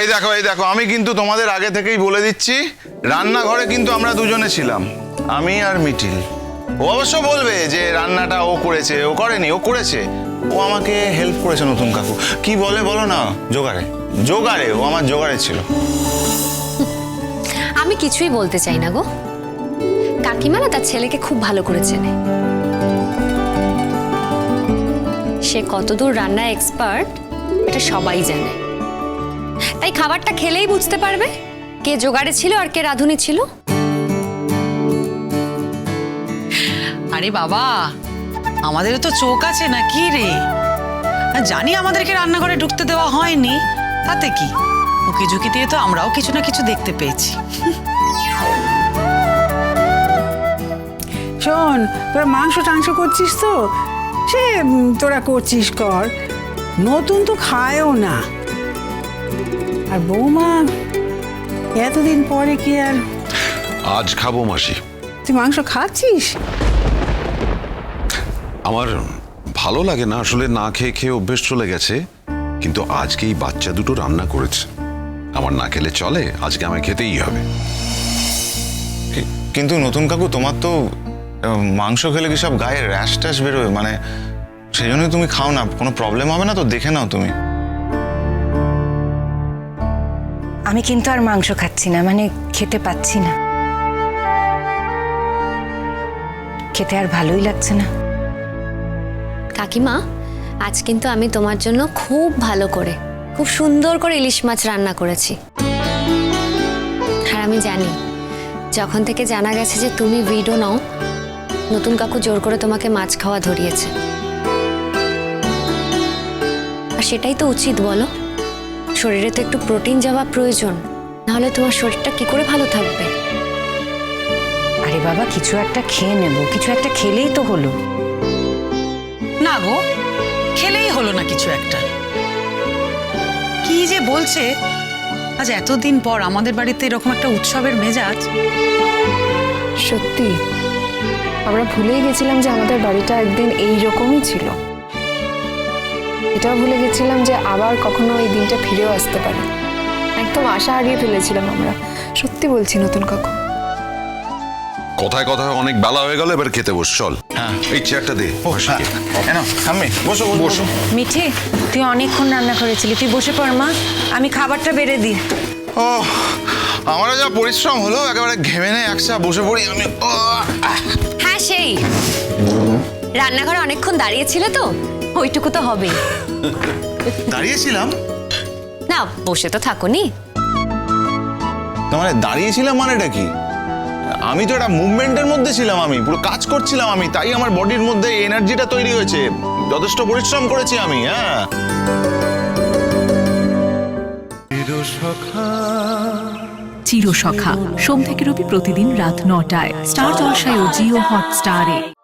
এই দেখো এই দেখো, আমি কিন্তু তোমাদের আগে থেকেই বলে দিচ্ছি, রান্নাঘরে কিন্তু আমরা দুজনে ছিলাম, আমি আর মিটিল ও অবশ্য বলবে যে রান্নাটা ও করেছে, ও করেনি, ও করেছে। ও আমাকে হেল্প করেছে নতুন কাকু। কি বলে বলো না, জোগাড়ে জোগাড়ে, ও আমার জোগাড়ে ছিল। আমি কিছুই বলতে চাই না গো। কাকিমা না তার ছেলেকে খুব ভালো করে চেনে। সে কতদূর রান্নায় এক্সপার্ট এটা সবাই জানে। তাই খাবারটা খেলেই বুঝতে পারবে কে জোগাড়ে ছিল আর কে রাঁধুনি ছিল। আরে বাবা আমাদেরও তো চোখ আছে না কি রে জানি আমাদেরকে রান্নাঘরে ঢুকতে দেওয়া হয়নি তাতে কি? উকি ঝুঁকি দিয়ে তো আমরাও কিছু না কিছু দেখতে পেয়েছি। শোন তোরা মাংস টাংস করছিস তো? সে তোরা করছিস কর। নতুন তো খায়ও না। আর বৌমা এতদিন পরে কি আর? আজ খাব মাসি। তুই মাংস খাচ্ছিস? আমার ভালো লাগে না আসলে না খেয়ে খেয়ে অভ্যেস চলে গেছে কিন্তু আজকে এই বাচ্চা দুটো রান্না করেছে। আমার না খেলে চলে আজকে আমায় খেতেই হবে। কিন্তু নতুন কাকু তোমার তো মাংস খেলে কি সব গায়ে র্যাশ ট্যাশ বেরোয়? মানে সেই জন্যই তুমি খাও না কোনো প্রবলেম হবে না তো দেখে নাও তুমি। আমি কিন্তু আর মাংস খাচ্ছি না মানে খেতে পাচ্ছি না। খেতে আর ভালোই লাগছে না। কাকিমা, আজ কিন্তু আমি তোমার জন্য খুব ভালো করে, খুব সুন্দর করে ইলিশ মাছ রান্না করেছি। আর আমি জানি, যখন থেকে জানা গেছে যে তুমি ভিডো নও, নতুন কাকু জোর করে তোমাকে মাছ খাওয়া ধরিয়েছে। আর সেটাই তো উচিত, বলো। শরীরে তো একটু প্রোটিন যাওয়া প্রয়োজন নাহলে তোমার শরীরটা কি করে ভালো থাকবে? আরে বাবা কিছু একটা খেয়ে নেব কিছু একটা খেলেই তো হলো। না গো খেলেই হলো না কিছু একটা। কি যে বলছে? আজ এতদিন পর আমাদের বাড়িতে এরকম একটা উৎসবের মেজাজ। সত্যি আমরা ভুলেই গেছিলাম যে আমাদের বাড়িটা একদিন এই রকমই ছিল। এটাও ভুলে গেছিলাম যে আবার কখনো এই দিনটা ফিরেও আসতে পারে। একদম আশা হারিয়ে ফেলেছিলাম আমরা। সত্যি বলছি নতুন কাকু। কথায় কথায় অনেক বেলা হয়ে গেল এবার খেতে বস চল। হ্যাঁ। এই চেয়ারটা দে নাও, ঠাম্মি, বসো বসো বসো। তুই অনেকক্ষণ রান্না করেছিলি তুই বসে পড় মা আমি খাবারটা বেড়ে দিই। ও আমারও যা পরিশ্রম হলো একেবারে ঘেমে নেই একসা বসে পড়ি আমি ও, হ্যাঁ সেই। রান্নাঘরে অনেকক্ষণ দাঁড়িয়েছিলে তো? ওইটুকু তো হবে দাঁড়িয়েছিলাম? না বসে তো থাকুনি। তার মানে দাঁড়িয়েছিলাম মানেটা কি? আমি তো একটা মুভমেন্টের মধ্যে ছিলাম আমি পুরো কাজ করছিলাম আমি তাই আমার বডির মধ্যে এনার্জিটা তৈরি হয়েছে। যথেষ্ট পরিশ্রম করেছি আমি হ্যাঁ। চিরসখা। সোম থেকে রবি প্রতিদিন রাত নটায়। স্টার জলসায় ও জিও হটস্টারে।